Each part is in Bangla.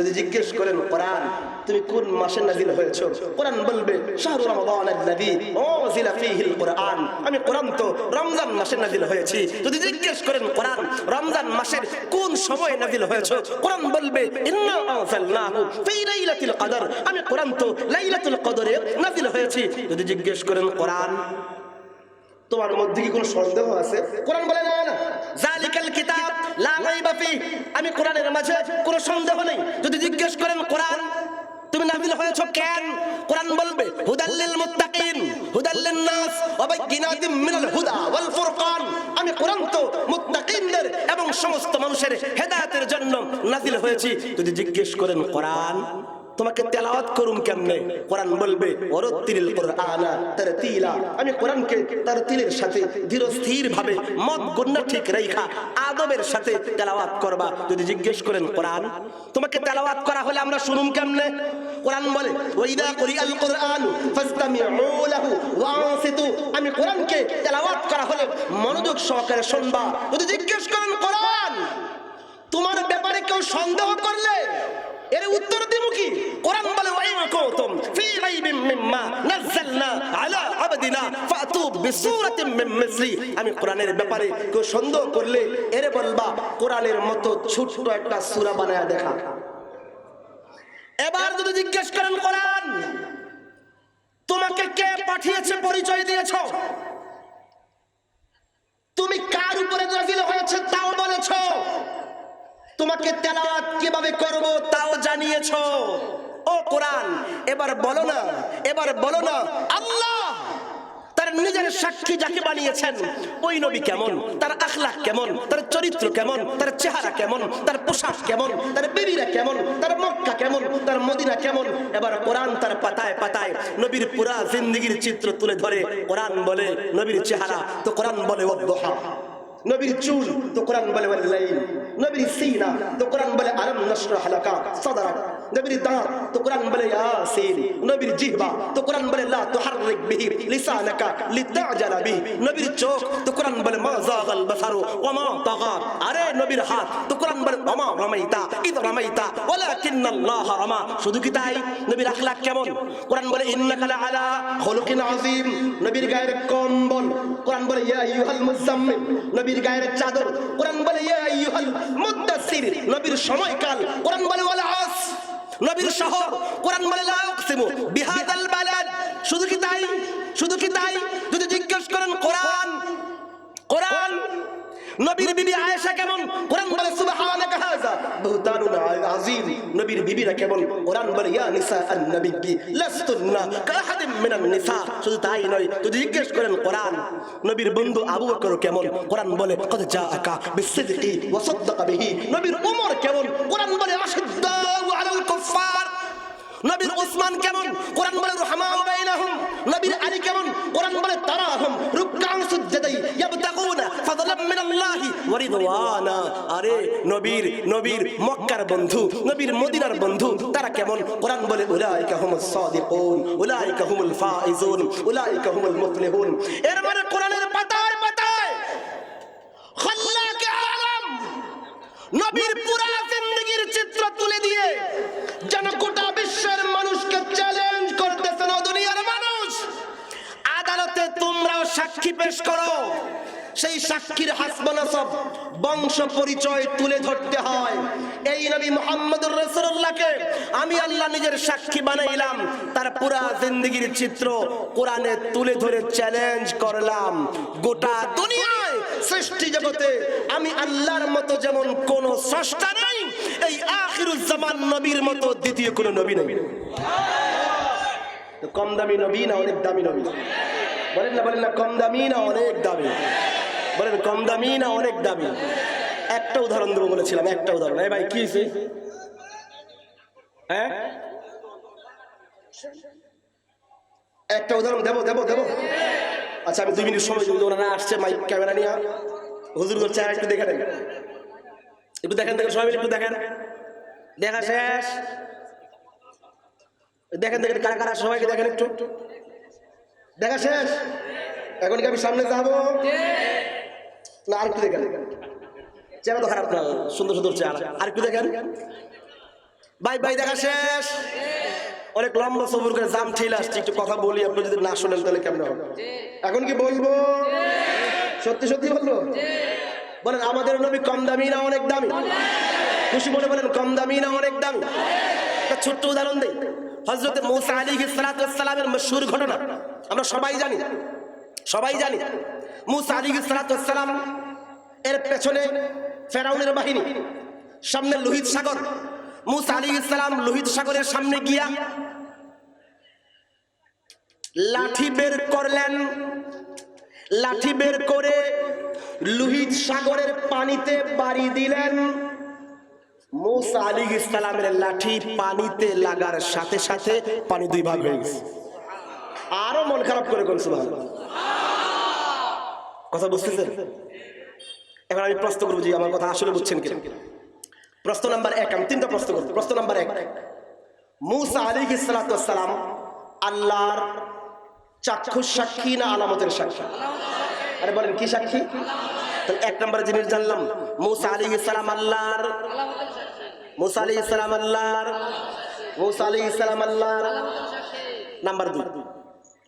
যদি জিজ্ঞেস করেন, কোরআন, তুমি কোন মাসে নাজিল হয়েছো? কোরআন বলবে, শাহরু রমাদান আল্লাযী উনজিলা ফীহিল কোরআন। আমি কোরআন তো রমজান মাসে নাজিল হয়েছি। যদি জিজ্ঞেস করেন, কোরআন, রমজান মাসের কোন সময় নাজিল হয়েছো? কোরআন বলবে, ইন্না আনজালনাহু ফী লাইলাতিল কদর। আমি কোরআন তো লাইলাতুল কদরে নাজিল হয়েছি। যদি জিজ্ঞেস করেন, কোরআন, তোমার মধ্যে কি কোনো সন্দেহ আছে? কোরআন বলে, না না। জালিকাল কিতাব লা রাইবা ফি আমি কোরআনের মাঝে কোনো সন্দেহ নেই। যদি জিজ্ঞেস করেন, কোরআন, তুমি নাজিল হয়েছো কেন? কোরআন বলবে হুদাল্লিল মুত্তাকিন হুদাল্লিন নাস, ওয়া বাইয়িনাতিম মিনাল হুদা ওয়াল ফুরকান। আমি কোরআন তো মুত্তাকিনদের এবং সমস্ত মানুষের হেদায়েতের জন্য নাজিল হয়েছি। যদি জিজ্ঞেস করেন, কোরআন তোমাকে তেলাওয়াত করুম কেমনে? কোরআন বলবে ওরত্তিরিল কোরআনা তারতিলা। আমি কোরআনকে তার তিলের সাথে ধীর স্থির ভাবে মত গণ্য ঠিক রেখা আদবের সাথে তেলাওয়াত করবা। যদি জিজ্ঞেস করেন, কোরআন, তোমাকে তেলাওয়াত করা হলে আমরা শুনুম কেমনে? কোরআন বলে, ওয়াইদা কুরিআল কোরআন ফাসতামিউ লাহু ওয়া আনসিতু আমি কোরআনকে তেলাওয়াত করা হলে মনোযোগ সহকারে শুনবা। যদি জিজ্ঞেস করেন, কোরআন, তোমার ব্যাপারে কেউ সন্দেহ করলে? এর উত্তর কি? কোরআন বলে, ওয়াইমা কুতুম ফি রাইবিম মিম্মা নাযালনা আলা আবদিনা ফাতু মিন আমি কোরআনের ব্যাপারে কেউ সন্দেহ করলে এরে বলবা, কোরআনের মতো ছোট্ট একটা সূরা বানায়া দেখা। এবার যদি জিজ্ঞেস করেন, কোরআন, তোমাকে কে পাঠিয়েছে পরিচয় দিয়েছ তুমি কার উপরে নাজিল হয়েছে তাও বলেছ তোমাকে তেলাওয়াত কীভাবে করব জানিয়েছ ও কোরআন, এবার বলো না, এবার বলো না, আল্লাহ তার নিজের সাক্ষী যাকে বানিয়েছেন, ওই নবী কেমন? তার আখলাক কেমন? তার চরিত্র কেমন? তার চেহারা কেমন? তার পোশাক কেমন? তার বিবিরা কেমন? তার মক্কা কেমন? তার মদিনা কেমন? এবার কোরআন তার পাতায় পাতায় নবীর পুরা জিন্দিগির চিত্র তুলে ধরে। কোরআন বলে নবীর চেহারা, তো কোরআন বলে ওয়াদ্দুহা। নবীর চুল তো কোরআন বলে ওয়াল্লাইল নবীর সিনা তো কোরআন বলে আলম নশরাহ লাকা সাদরাক নবীর দাঁত তো কোরআন বলে ইয়াসিন নবীর জিহবা তো কোরআন বলে লা তুহাররিক বিহি লিসানাকা লিতাজালা বিহি নবীর চোখ তো কোরআন বলে মা যাগাল বাসারু ওয়া মা তাগা আরে নবীর হাত তো কোরআন বলে ওয়া মা রামাইতা ইদ রামাইতা ওয়ালাকিন্নাল্লাহ রামা শুধু কি তাই নবীর আখলাক কেমন কোরআন বলে ইন্নাকা লা আলা খুলুকিন আযীম নবীর গায়ের কম্বল কোরআন বলে, ইয়া নবীর গায়ের চাদর। কোরআন বলে, ইয়া আইয়ুহাল মুদাসসির, নবীর সময়কাল। কোরআন বলে, ওয়াল আস, নবীর শহর। কোরআন বলে, লা উকসিমু বিহাদাল বালাদ। শুধু কি তাই? শুধু কি তাই? যদি জিজ্ঞেস করেন, কোরআন কোরআন, নবীর বিবি আয়েশা কেমন? কোরআন বলে সুবহানাকা হাযা বুহতানুন আযীম নবীর বিবিরা কেমন? কোরআন বলে, ইয়া নিসা আন নবী লাস্তুন্না কাহাদিম মিনান নিসা। শুধু তাই নয়, যদি জিজ্ঞেস করেন কোরআন, নবীর বন্ধু আবু বকর কেমন? কোরআন বলে, কদ জাআকা বিসিদকি ওয়া সাদ্দাকা বিহি। নবীর ওমর কেমন? কোরআন বলে, আশিদ্দাউ আলাল কুফার নবীর ওসমান কেমন? কোরআন বলে রহমান বাইনাহুম। নবীর আলী কেমন? কোরআন বলে, তারাহুম। রুকআন সুজদাই ইয়াবতাগুনা ফাদলাম মিনাল্লাহি আরে নবীর নবীর মক্কার বন্ধু, নবীর মদিনার বন্ধু, তারা কেমন? কোরআন বলে, উলাইকা হুমুস সাদিকুন, উলাইকা হুমুল ফাইজুন, উলাইকা হুমুল মুফলিহুন এর মানে কোরআনের পাতায় নবীর পুরা চিত্র তুলে দিয়ে যেন গোটা বিশ্বের মানুষকে চ্যালেঞ্জ করতেছেন দুনিয়ার মানুষ। আদালতে তোমরাও সাক্ষী পেশ করো। সেই সাক্ষীর হাসবানাসব বংশ পরিচয় তুলে ধরতে হয়। এই নবী মোহাম্মদুর রসুল্লাহকে আমি আল্লাহ নিজের সাক্ষী বানাইলাম। তার পুরা জিন্দগির চিত্র কোরআনে তুলে ধরে চ্যালেঞ্জ করলাম। গোটা দুনিয়ায় সৃষ্টি জগতে আমি আল্লাহর মতো যেমন কোন স্রষ্টা নাই, এই আখিরুজ্জামান নবীর মতো দ্বিতীয় কোন নবী তো কম দামি নবী না অনেক দামি নবী? বলেন না বলেন না, কম দামি না অনেক দামি? বলেন, কম দামি না অনেক দামি? একটা উদাহরণ দেবো বলেছিলাম, একটা উদাহরণ। এই ভাই, কি হ্যাঁ? একটা উদাহরণ দেবো দেবো দেবো? আচ্ছা আমি দুই মিনিট সময় যদি ওনারা আসছে মাইক ক্যামেরা নিয়ে। হুজুর চেহারা একটু দেখে একটু দেখেন দেখেন, সবাই একটু দেখেন। দেখা শেষ। দেখেন দেখেন, কারা কারা সবাইকে দেখেন একটু। দেখা শেষ। এখন কি আমি সামনে যাব? না আর একটু দেখেন। চেহারা তো খারাপ না, সুন্দর সুন্দর চেহারা। আর একটু দেখেন। বাই বাই দেখা শেষ। অনেক লম্বা সফর করে জাম ঠেলে আসছে, একটু কথা বলি, আপনি যদি না শোনেন তাহলে কেমন হবে? এখন কি বলব? সত্যি সত্যি বলব? বলেন, আমাদের নবী কম দামি না অনেক দামি? খুশি মনে বলেন, কম দামি না অনেক দামি? একটা ছোট্ট উদাহরণ দেই। হজরত মৌসা আলী সালামের মশহুর ঘটনা, আমরা সবাই জানি। সবাই জানি মুসা আলী সালাম এর পেছনে ফেরাউনের বাহিনী সামনে লোহিত সাগর। মুসা আলী ইসলাম লোহিত সাগরের সামনে গিয়া লাঠি বের করলেন। লাঠি বের করে লোহিত সাগরের পানিতে বাড়ি দিলেন। মুসা আলী ইসলামের লাঠি পানিতে লাগার সাথে সাথে পানি দুই ভাগ হয়ে গেছে। আরও মন খারাপ করে কোন সুভাষ কথা বুঝতেছেন? এবার আমি প্রশ্ন করব যে আমার কথা আসলে বুঝছেন কিনা। প্রশ্ন নাম্বার এক, আমি তিনটা প্রশ্ন করব। প্রশ্ন নাম্বার এক, মুসা আলী সালাম আল্লাহর চাক্ষুষ সাক্ষী না আলামতের সাক্ষী? আরে বলেন, কি সাক্ষী? তাহলে এক নম্বর জিনিস জানলাম। মুসা আলী সালাম আল্লাহর মুসা আলী সালাম আল্লাহর মুসা আলী সালাম আল্লাহর নাম্বার দুই।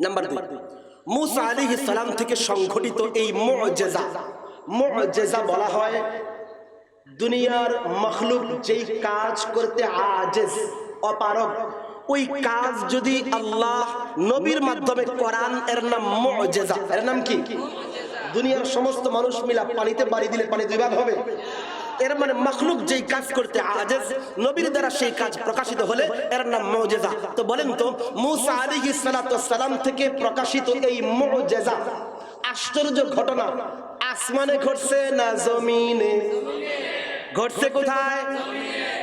নাম্বার দুই। মুসা আলী সালাম থেকে সংঘটিত এই মুজেজা। মুজেজা। বলা হয় দুনিয়ার মখলুক যেই কাজ করতে আজেজ অপারক ওই কাজ যদি আল্লাহ নবীর মাধ্যমে করান এর নাম মুজেজা। এর নাম কি? দুনিয়ার সমস্ত মানুষ মিলা পানিতে বাড়ি দিলে পানি দুই ভাগ হবে। এর মানে মখলুক যেই কাজ করতে আজেজ, নবীর দ্বারা সেই কাজ প্রকাশিত হলে এর নাম মুজেজা। তো বলেন তো, মুসা সালাতু সালাম থেকে প্রকাশিত এই মুজেজা, আশ্চর্য ঘটনা, আসমানে ঘটছে না জমিনে? ঘটছে কোথায়?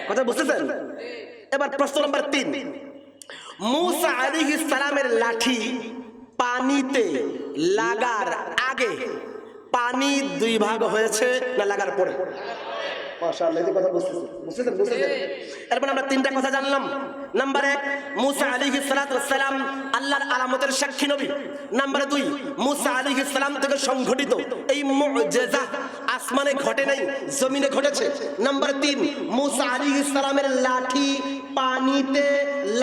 কথা বুঝতেছেন? এবার প্রশ্ন নম্বর তিন। মুসা আলাইহিস সালামের লাঠি পানিতে লাগার আগে পানি দুই ভাগ হয়েছে না লাগার পরে? মাশাআল্লাহ এই কথা বুঝতেছেন বুঝতেছেন বুঝতেছেন? এরপর আমরা তিনটা কথা জানলাম। নাম্বার এক মুসা আলাইহিস সালাম আল্লাহর আলামতের সাক্ষী নবী। নাম্বার দুই মুসা আলাইহিস সালাম থেকে সংঘটিত এই মুজিজা আসমানে ঘটে নাই জমিনে ঘটেছে। নাম্বার তিন মুসা আলাইহিস সালামের লাঠি পানিতে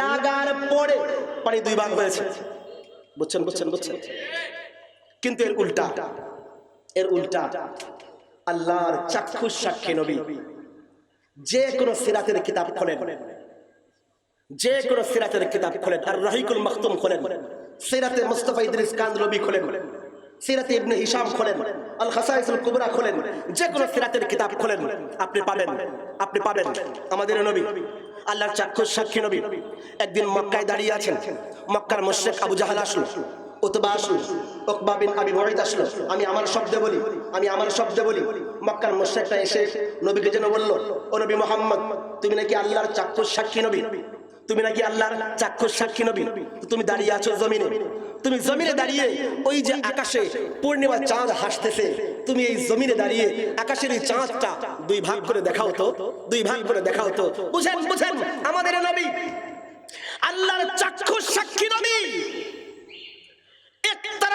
লাগার পরে পানি দুই ভাগ হয়েছে। বুঝছেন বুঝছেন বুঝছেন? কিন্তু এর উল্টা এর উল্টা। আল্লাহর চাক্ষুষ সাক্ষী নবী। যে কোনো সিরাতের কিতাব খোলেন। যে কোনো সিরাতের কিতাব খোলেন। আর রহিকুল মখতুম খোলেন। সিরাতে মুস্তফা ইদ্রিস কান্দ রবি খোলেন। সিরাতে ইবনে হিসাম খোলেন। আল খাসাইসুল কুবরা খোলেন। যে কোনো সিরাতের কিতাব খোলেন। আপনি পাবেন। আপনি পাবেন। আমাদের নবী, আল্লাহর চাক্ষুষ সাক্ষী নবী। একদিন মক্কায় দাঁড়িয়ে আছেন। মক্কার মোশেক আবু জাহাল আসলো। উতবা আসলো, উকবা বিন আমি আমার শব্দে বলি, আমি আমার শব্দে বলি। মক্কার মুশরিকটা এসে নবীকে যেন বলল, ও নবী মোহাম্মদ, তুমি নাকি আল্লাহর চাক্ষুষ সাক্ষী নবী? তুমি নাকি আল্লাহর চাক্ষুষ সাক্ষী নবী? তুমি দাঁড়িয়ে আছো জমিনে। তুমি জমিনে দাঁড়িয়ে ওই যে আকাশে পূর্ণিমা চাঁদ হাসতেছে। তুমি এই জমিনে দাঁড়িয়ে আকাশের এই চাঁদটা দুই ভাগ করে দেখাও হতো দুই ভাগ করে দেখাও তো। বুঝেন বুঝেন, আমাদের নবী আল্লাহর চাক্ষুষ সাক্ষী নবী।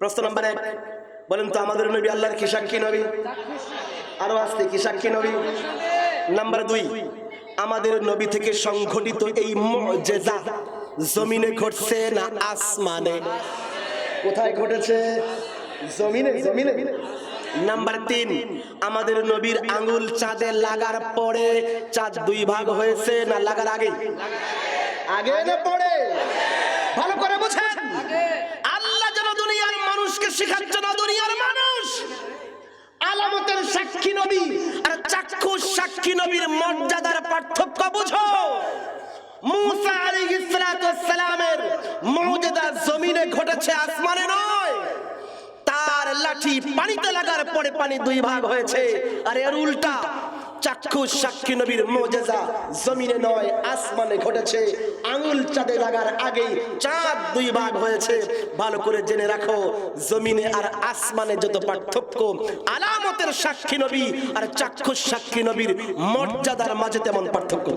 প্রশ্ন নাম্বার এক বলেন তো আমাদের নবী আল্লাহর কি সাক্ষী নবী? আরও আসতে কি সাক্ষী নবী? নাম্বার দুই আমাদের নবী থেকে সংঘটিত এই মুজিজা জমিনে ঘটছে না আসমানে? কোথায় ঘটেছে? জমিনে জমিনে। নাম্বার তিন আমাদের নবীর আঙ্গুল চাঁদে লাগার পরে চাঁদ দুই ভাগ হয়েছে না লাগার আগে? আগে না পরে? ভালো করে বোঝেন আল্লাহ যেন দুনিয়ার মানুষকে শেখাচ্ছে না দুনিয়ার মানুষ। আলামতের সাক্ষী নবী আর চাক্ষুষ সাক্ষী নবীর মর্যাদার পার্থক্য বুঝো। মুসা আলাইহিস সালামের মুজিজা জমিনে ঘটেছে, আসমানে নয়। তার লাঠি পানিতে লাগার পরে পানি দুই ভাগ হয়েছে। আর এর উল্টা চাক্ষুষ সাক্ষী নবীর মোজেজা। জমিনে নয়, আসমানে ঘটেছে। আঙুল চাঁদে লাগার আগেই চাঁদ দুই ভাগ হয়েছে। ভালো করে জেনে রাখো, জমিনে আর আসমানে যত পার্থক্য, আলামতের সাক্ষী নবী আর চাক্ষুষ সাক্ষী নবীর মর্যাদার মাঝে তেমন পার্থক্য।